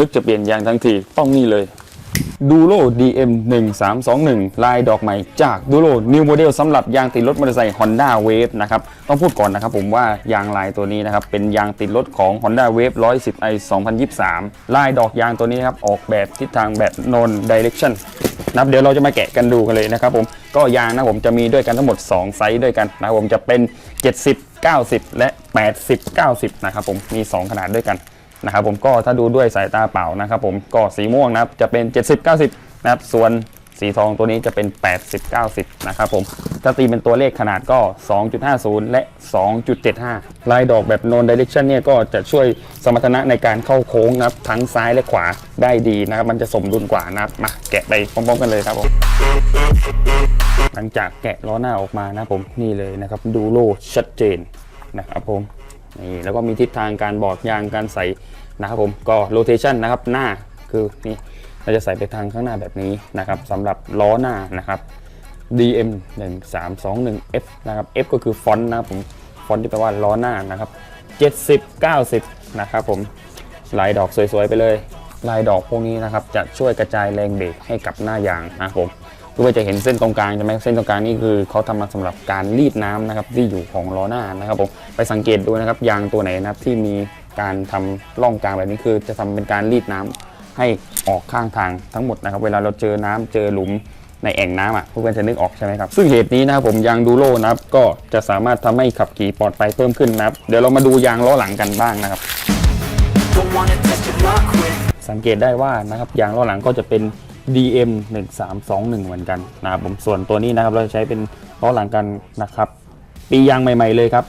นึกจะเปลี่ยนยางทั้งทีต้องนี่เลยดูโ DM 1321 ลายดอกใหม่จากดูโ New Model สำหรับยางติดรถมอเตอร์ไซค์ Honda Wave นะครับ ต้องพูดก่อนนะครับผมว่ายางลายตัวนี้นะครับ เป็นยางติดรถของ Honda Wave 110i 2023 ลายดอกยางตัวนี้นะครับ ออกแบบทิศทางแบบ non direction นะครับเดี๋ยวเราจะมาแกะกันดูกันเลยนะครับผมก็ยางนะผมจะมีด้วยกันทั้งหมด 2 ไซส์ด้วยกันนะครับผมจะเป็น 70 90 และ 80 90 นะครับผมมี 2 ขนาดด้วยกัน นะครับผมก็ถ้าดูด้วยสายตาเปล่านะครับผมก็สีม่วงนะครับจะเป็น 70 90 นะครับส่วนสีทองตัวนี้จะเป็น 80 90 นะครับผมถ้าตีเป็นตัวเลขขนาดก็ 2.50 และ 2.75 ลายดอกแบบ non direction เนี่ยก็จะช่วยสมรรถนะในการเข้าโค้งนะครับทั้งซ้ายและขวาได้ดีนะครับ มันจะสมดุลกว่านะครับมาแกะไปพร้อมๆกันเลยครับผมหลังจากแกะล้อหน้าออกมานะผมนี่เลยนะครับ ดูโลชัดเจนนะครับผม นี่แล้วก็มีทิศทางการบอกยางการใส่นะครับผมก็โรเทชันนะครับหน้าคือนี่เราจะใส่ไปทางข้างหน้าแบบนี้นะครับสำหรับล้อหน้านะครับ DM 1 3 2 1 F นะครับ F ก็คือฟอนต์นะครับผมฟอนต์ที่แปลว่าล้อหน้านะครับ 70 90 นะครับผมลายดอกสวยๆไปเลย ลายดอกพวกนี้นะครับจะช่วยกระจายแรงเบรกให้กับหน้ายางนะครับผม ก็จะเห็นเส้นตรงกลางใช่ไหมเส้นตรงกลางนี่คือเขาทำมาสำหรับการรีดน้ำนะครับที่อยู่ของล้อหน้านะครับผมไปสังเกตดูนะครับยางตัวไหนนะครับที่มีการทำร่องกลางแบบนี้คือจะทำเป็นการรีดน้ำให้ออกข้างทางทั้งหมดนะครับ เวลาเราเจอน้ำเจอหลุมในแอ่งน้ำอะพวกเพื่อนจะนึกออกใช่ไหมครับ ซึ่งเหตุนี้นะครับผมยางดูโลนะครับก็จะสามารถทำให้ขับขี่ปลอดภัยเพิ่มขึ้นนะครับ เดี๋ยวเรามาดูยางล้อหลังกันบ้างนะครับ สังเกตได้ว่านะครับยางล้อหลังก็จะเป็น DM 1321 เหมือนกันนะครับผมส่วนตัวนี้นะครับเราจะใช้เป็นล้อหลังกันนะครับ ปียางใหม่ ๆ เลยครับ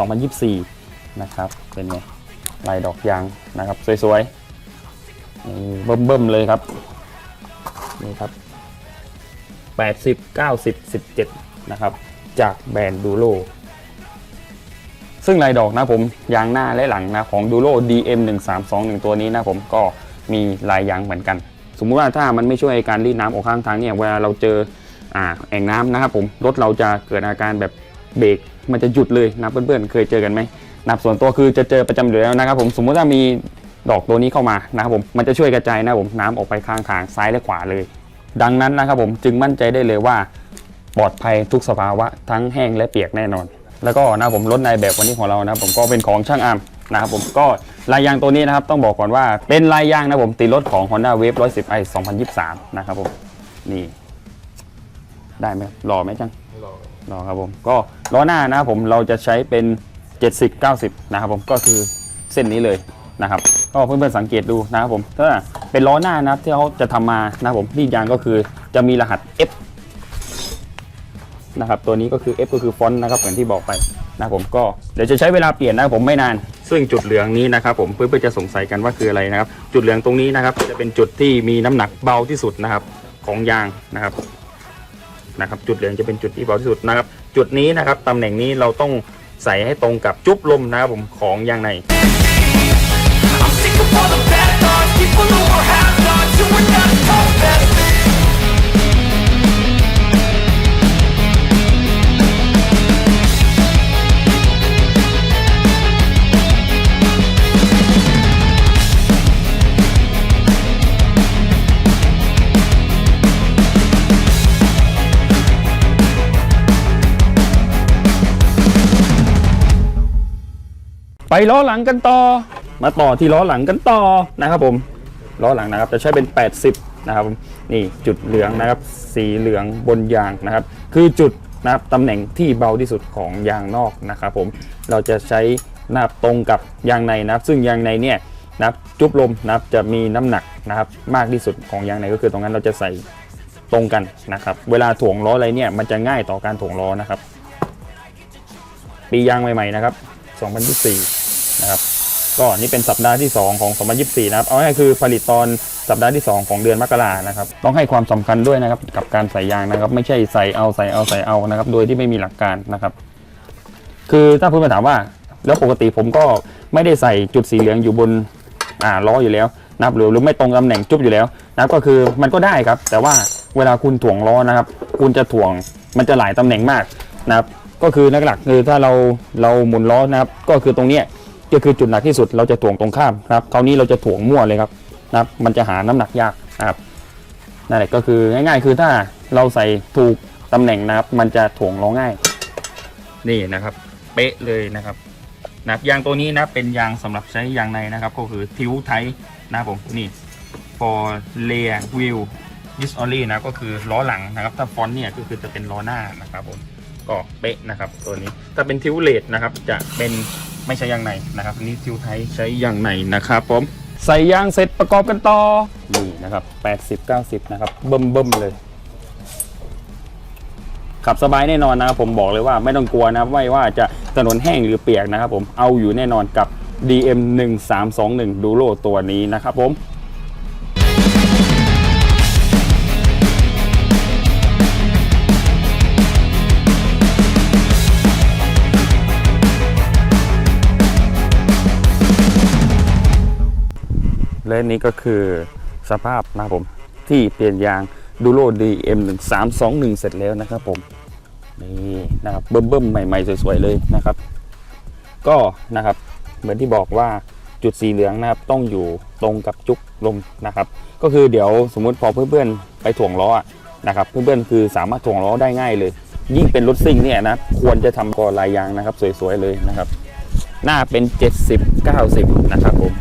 2024 นะครับเป็นไงลายดอกยางนะครับสวยๆเบิ่มๆเลยครับนี่ครับ 80 90 17 นะครับ จากแบรนด์ดูโลซึ่งลายดอกนะผมยางหน้าและหลังนะของดูโล DM 1 3 2 1 ตัวนี้นะผมก็มีลายยางเหมือนกัน สมมุติว่าถ้ามันไม่ช่วยการรีดน้ำออกข้างทางเนี่ยเวลาเราเจออ่าแอ่งน้ำนะครับผมรถเราจะเกิดอาการแบบเบรกมันจะหยุดเลยนะเพื่อนๆเคยเจอกันไหมนับส่วนตัวคือจะเจอประจำอยู่แล้วนะครับผมสมมุติว่ามีดอกตัวนี้เข้ามานะครับผมมันจะช่วยกระจายนะผมน้ำออกไปข้างทางซ้ายและขวาเลย ดังนั้นนะครับผมจึงมั่นใจได้เลยว่าปลอดภัยทุกสภาวะทั้งแห้งและเปียกแน่นอน แล้วก็นะครับผมรถในแบบวันนี้ของเรานะครับผมก็เป็นของช่างอาร์ม นะครับผมก็ลายยางตัวนี้นะครับต้องบอกก่อนว่าเป็นลายยางนะครับผมติดรถของ Honda Wave 110i 2023 นะครับผมนี่ ได้ไหมรอไหมจังรอครับผม ก็ล้อหน้านะครับผมเราจะใช้เป็น 70 90 นะครับผมก็คือเส้นนี้เลยนะครับก็เพื่อนๆสังเกตดูนะครับผมถ้าเป็นล้อหน้านะครับที่เขาจะทำมานะครับผมที่ยางก็คือจะมีรหัส F นะครับตัวนี้ก็คือ F ก็คือฟอนต์นะครับเหมือนที่บอกไปนะครับผมก็เดี๋ยวจะใช้เวลาเปลี่ยนนะครับผมไม่นาน ซึ่งจุดเหลืองนี้นะครับผมเพื่อนๆจะสงสัยกันว่าคืออะไรนะครับ จุดเหลืองตรงนี้นะครับ จะเป็นจุดที่มีน้ำหนักเบาที่สุดนะครับของยางนะครับนะครับ จุดเหลืองจะเป็นจุดที่เบาที่สุดนะครับ จุดนี้นะครับตำแหน่งนี้เราต้องใส่ให้ตรงกับจุ๊บลมนะครับผมของยางใน ล้อหลังกันต่อ มาต่อที่ล้อหลังกันต่อนะครับผมล้อหลังนะครับจะใช้เป็น 80 นะครับนี่จุดเหลืองนะครับ สีเหลืองบนยางนะครับ คือจุดนะครับตำแหน่งที่เบาที่สุดของยางนอกนะครับผมเราจะใช้นะครับตรงกับยางในนะครับ ซึ่งยางในเนี่ยนะครับจุบลมนะครับจะมีน้ำหนักนะครับมากที่สุดของยางในก็คือตรงนั้นเราจะใส่ตรงกันนะครับ เวลาถ่วงล้ออะไรเนี่ยมันจะง่ายต่อการถ่วงล้อนะครับ ปียางใหม่ๆนะครับ 2024 นะครับก็นี่เป็นสัปดาห์ที่ 2 ของ 2024 นะครับ เอาง่ายคือผลิตตอนสัปดาห์ที่ 2 ของเดือนมกรานะครับ ต้องให้ความสำคัญด้วยนะครับ กับการใส่ยางนะครับ ไม่ใช่ใส่เอาใส่เอาใส่เอานะครับ โดยที่ไม่มีหลักการนะครับ คือถ้าเพื่อนมาถามว่า แล้วปกติผมก็ไม่ได้ใส่จุดสีเหลืองอยู่บนอ่าล้ออยู่แล้วนะครับหรือหรือไม่ตรงตำแหน่งจุ๊บอยู่แล้วนะครับก็คือมันก็ได้ครับ แต่ว่าเวลาคุณถ่วงล้อนะครับ คุณจะถ่วงมันจะหลายตำแหน่งมากนะครับ ก็คือนักหลักคือถ้าเราเราหมุนล้อนะครับ ก็คือตรงเนี้ย ก็คือจุดหนักที่สุดเราจะถ่วงตรงข้ามครับคราวนี้เราจะถ่วงมั่วเลยครับนะครับ มันจะหาน้ำหนักยากนะครับนั่นแหละก็คือง่ายๆ คือถ้าเราใส่ถูกตำแหน่งนะครับ มันจะถ่วงล้อง่าย นี่นะครับ เป๊ะเลยนะครับนะครับยางตัวนี้นะเป็นยางสำหรับใช้ยางในนะครับ ก็คือทิวไทนะครับผมนี่ for rear wheel this only นะก็คือล้อหลังนะครับ ถ้าฟอนต์เนี่ยก็คือจะเป็นล้อหน้านะครับผมก็เป๊ะนะครับ ตัวนี้ถ้าเป็นทิวเลดนะครับจะเป็น ไม่ใช้ยางในนะครับอันนี้ทิวไทยใช้ยางในนะครับผมใส่ยางเสร็จประกอบกันต่อนี่นะครับ 80 90 นะครับเบิ่มเบิ่มเลย ขับสบายแน่นอนนะครับผมบอกเลยว่าไม่ต้องกลัวนะครับไม่ว่าจะถนนแห้งหรือเปียกนะครับผมเอาอยู่แน่นอนกับ DM 1321ดูโลตัวนี้นะครับผม และนี่ก็คือสภาพนะครับผมที่เปลี่ยนยางดูโร DM 1 3 2 1เสร็จแล้วนะครับผมนี่นะครับเบิ่มๆใหม่ๆ สวยๆเลยนะครับ ก็นะครับเหมือนที่บอกว่าจุดสีเหลืองนะครับต้องอยู่ตรงกับจุกลมนะครับ ก็คือเดี๋ยวสมมุติพอเพื่อนๆไปถ่วงล้อนะครับเพื่อนๆคือสามารถถ่วงล้อได้ง่ายเลย ยิ่งเป็นรถซิ่งเนี่ยนะควรจะทำกอลายยางนะครับ สวยๆเลยนะครับ หน้าเป็น 70 90 นะครับผม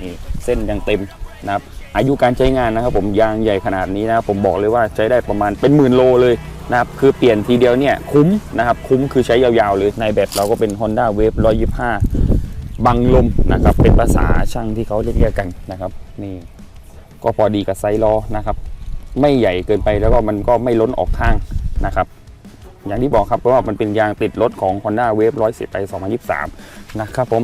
นี่ เส้นยังเต็มนะครับอายุการใช้งานนะครับผมยางใหญ่ขนาดนี้นะครับผมบอกเลยว่าใช้ได้ประมาณเป็นหมื่นโลเลยนะครับคือเปลี่ยนทีเดียวเนี่ยคุ้มนะครับคุ้มคือใช้ยาวๆเลยในแบบเราก็เป็น Honda Wave 125 บังลมนะครับเป็นภาษาช่างที่เขาเรียกกันนะครับนี่ก็พอดีกับไซส์ล้อนะครับไม่ใหญ่เกินไปแล้วก็มันก็ไม่ล้นออกข้างนะครับอย่างที่บอกครับเพราะว่ามันเป็นยางติดรถของ Honda Wave 110ไป2023 นะครับผม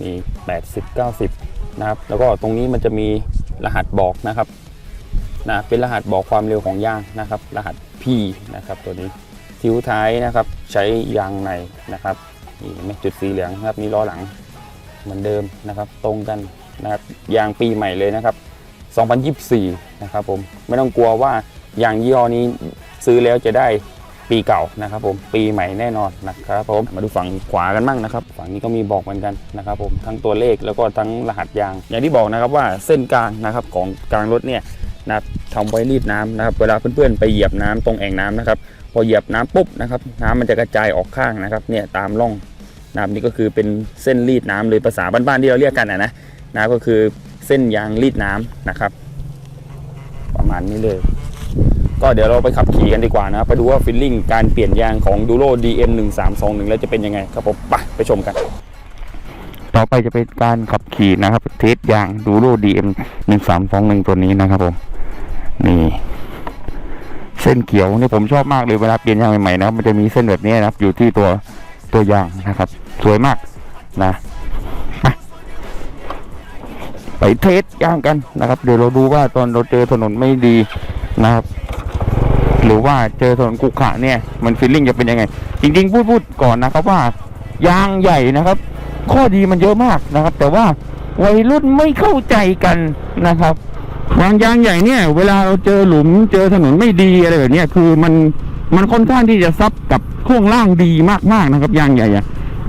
มี80 90 นะครับ แล้วก็ตรงนี้มันจะมีรหัสบอกนะครับนะเป็นรหัสบอกความเร็วของยางนะครับ รหัส P นะครับตัวนี้ทิวท้ายนะครับใช้ยางในนะครับนี่เห็นไหมจุดสีเหลืองนะครับนี่ล้อหลังเหมือนเดิมนะครับตรงกันนะครับยางปีใหม่เลยนะครับ 2024 นะครับผมไม่ต้องกลัวว่ายางยี่ห้อนี้ซื้อแล้วจะได้ ปีเก่านะครับผมปีใหม่แน่นอนนะครับผมมาดูฝั่งขวากันบ้างนะครับ ฝั่งนี้ก็มีบอกเหมือนกันนะครับผมทั้งตัวเลขแล้วก็ทั้งรหัสยาง อย่างที่บอกนะครับว่าเส้นกลางนะครับของกลางรถเนี่ยนะทำไว้รีดน้ำนะครับเวลาเพื่อนๆไปเหยียบน้ำตรงแอ่งน้ำนะครับพอเหยียบน้ำปุ๊บนะครับน้ำมันจะกระจายออกข้างนะครับเนี่ยตามร่องน้ำนี่ก็คือเป็นเส้นรีดน้ำเลยภาษาบ้านๆที่เราเรียกกันนะนะนะก็คือเส้นยางรีดน้ำนะครับ ประมาณนี้เลย ก็เดี๋ยวเราไปขับขี่กันดีกว่านะครับไปดูว่าฟิลลิ่งการเปลี่ยนยางของ Duro DM 1 3 2 1แล้วจะเป็นยังไงครับผมไปไปชมกัน ต่อไปจะเป็นการขับขี่นะครับ เทสยาง Duro DM 1 3 2 1ตัวนี้นะครับผมนี่ เส้นเขียวนี่ผมชอบมากเลยเวลาเปลี่ยนยางใหม่ๆนะครับมันจะมีเส้นแบบนี้นะครับ อยู่ที่ตัวตัวยางนะครับ สวยมากนะไปไปเทสยางกันนะครับ เดี๋ยวเราดูว่าตอนเราเจอถนนไม่ดีนะครับ หรือว่าเจอถนนกุขะเนี่ยมันฟีลลิ่งจะเป็นยังไง จริงๆพูดพูดก่อนนะครับว่ายางใหญ่นะครับ ข้อดีมันเยอะมากนะครับ แต่ว่าวัยรุ่นไม่เข้าใจกันนะครับวางยางใหญ่เนี่ย เวลาเราเจอหลุมเจอถนนไม่ดีอะไรแบบนี้คือมันมันค่อนข้างที่จะซับกับช่วงล่างดีมากๆนะครับ ยางใหญ่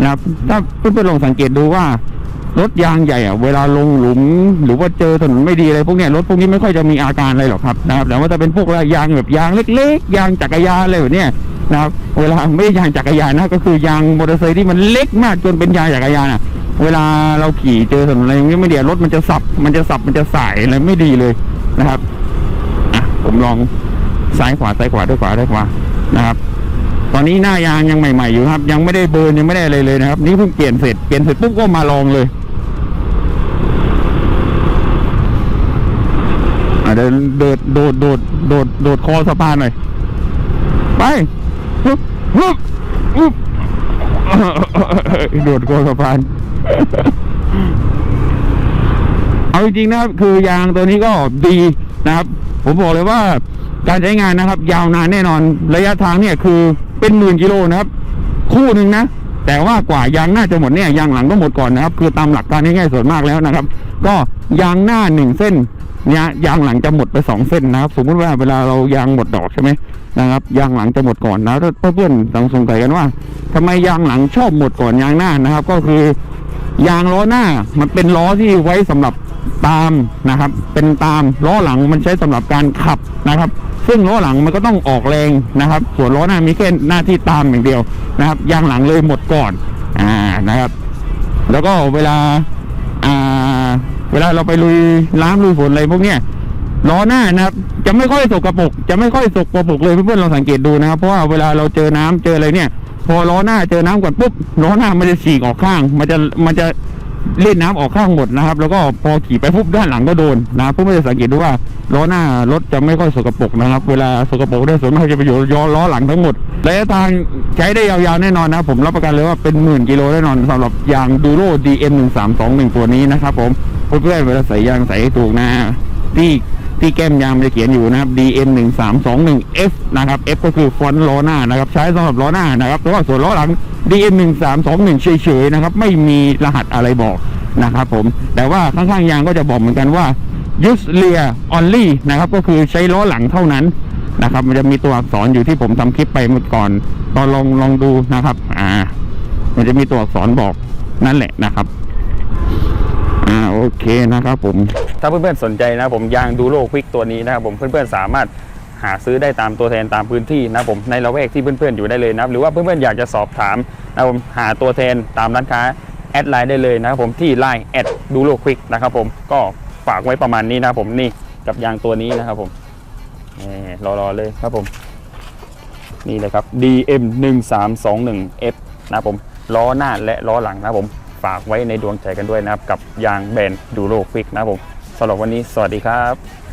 นะครับถ้าเพื่อนๆลองสังเกตดูว่า รถยางใหญ่อะเวลาลงหลุม หรือว่าเจอถนนไม่ดีอะไรพวกเนี้ยรถพวกนี้ไม่ค่อยจะมีอาการอะไรหรอกครับนะครับแต่ว่าถ้าเป็นพวกยางแบบยางเล็ก ๆ ยางจักรยานอะไรแบบเนี้ยนะครับเวลาไม่ใช่ยางจักรยานนะก็คือยางมอเตอร์ไซค์ที่มันเล็กมากจนเป็นยางจักรยานอะเวลาเราขี่เจอถนนอะไรอย่างเงี้ยไม่ดีรถมันจะสับมันจะสับมันจะสายอะไรไม่ดีเลยนะครับอะผมลองซ้ายขวาซ้ายขวาด้วยขวาด้วยขวานะครับ ตอนนี้หน้ายางยังใหม่ๆอยู่ครับ ยังไม่ได้เบิร์นยังไม่ได้อะไรเลยนะครับ นี่เพิ่งเปลี่ยนเสร็จเปลี่ยนเสร็จปุ๊บก็มาลองเลย อะเดินโดดโดดโดดโดดโดดคอสะพานหน่อย ไปฮึบฮึบฮึบโดดคอสะพาน เอาจริงๆนะครับ คือยางตัวนี้ก็ดีนะครับ ผมบอกเลยว่าการใช้งานนะครับ ยาวนานแน่นอนระยะทางเนี่ยคือเป็นหมื่นกิโลนะครับ คู่หนึ่งนะแต่ว่ากว่ายางหน้าจะหมดเนี่ยยางหลังก็หมดก่อนนะครับ คือตามหลักการง่ายๆส่วนมากแล้วนะครับ ก็ยางหน้าหนึ่งเส้น เนี่ยยางหลังจะหมดไปสองเส้นนะครับ สมมติว่าเวลาเรายางหมดดอกใช่ไหมนะครับ ยางหลังจะหมดก่อนนะเพื่อนๆสงสัยกันว่าทำไมยางหลังชอบหมดก่อนยางหน้านะครับ ก็คือยางล้อหน้ามันเป็นล้อที่ไว้สำหรับตามนะครับ เป็นตามล้อหลังมันใช้สำหรับการขับนะครับ ซึ่งล้อหลังมันก็ต้องออกแรงนะครับ ส่วนล้อหน้ามีแค่หน้าที่ตามอย่างเดียวนะครับ ยางหลังเลยหมดก่อนอ่านะครับ แล้วก็เวลาอ่า เวลาเราไปลุยล้างลุยฝนอะไรพวกเนี้ยล้อหน้านะครับ จะไม่ค่อยสกปรกจะไม่ค่อยสกปรกเลยเพื่อนๆลองสังเกตดูนะครับเพราะว่าเวลาเราเจอน้ำเจออะไรเนี่ย พอล้อหน้าเจอน้ำก่อนปุ๊บล้อหน้ามันจะฉีกออกข้าง มันจะมันจะเล่นน้ำออกข้างหมดนะครับ แล้วก็พอขี่ไปปุ๊บด้านหลังก็โดนนะครับเพื่อนๆจะสังเกตดูว่าล้อหน้ารถจะไม่ค่อยสกปรกนะครับ เวลาสกปรกได้ส่วนมากจะไปอยู่ย้อล้อหลังทั้งหมดระยะทางใช้ได้ยาวๆแน่นอนนะผมรับประกันเลยว่าเป็นหมื่นกิโลแน่นอนสำหรับยางดูโร DM 1 3 2 1ตัวนี้นะครับผม เพื่อนๆเวลาใส่ยางใส่ให้ถูกนะที่ที่แก้มยางมันจะเขียนอยู่นะครับ DM 1 3 2 1 F นะครับ F ก็คือฟอนต์ล้อหน้านะครับ ใช้สำหรับล้อหน้านะครับแต่ว่าส่วนล้อหลัง DM 1 3 2 1เฉยๆนะครับ ไม่มีรหัสอะไรบอกนะครับผม แต่ว่าข้างๆยางก็จะบอกเหมือนกันว่า use rear only นะครับก็คือใช้ล้อหลังเท่านั้นนะครับ มันจะมีตัวอักษรอยู่ที่ผมทำคลิปไปเมื่อก่อน ตอนลองลองดูนะครับ อ่า มันจะมีตัวอักษรบอกนั่นแหละนะครับ เคนะครับผม ถ้าเพื่อนๆสนใจนะผมยางดูโ o ควิกตัวนี้นะครับผมเพื่อนๆสามารถหาซื้อได้ตามตัวแทนตามพื้นที่นะผมในละแวกที่เพื่อนๆอยู่ได้เลยนะครับหรือว่าเพื่อนๆอยากจะสอบถามนะผมหาตัวแทนตามร้านค้าแอดไลน์ได้เลยนะครับผมที่ไลน์แอดดูโ o ควิกนะครับผมก็ฝากไว้ประมาณนี้นะผมนี่กับยางตัวนี้นะครับผมนี่รอๆเลยครับผม นี่เลยครับ DM 1 3 2 1 F นะครับผมล้อหน้าและล้อหลังนะครับผม ฝากไว้ในดวงใจกันด้วยนะครับ กับยางแบรนด์ดูโรควิกนะครับผมสำหรับวันนี้สวัสดีครับ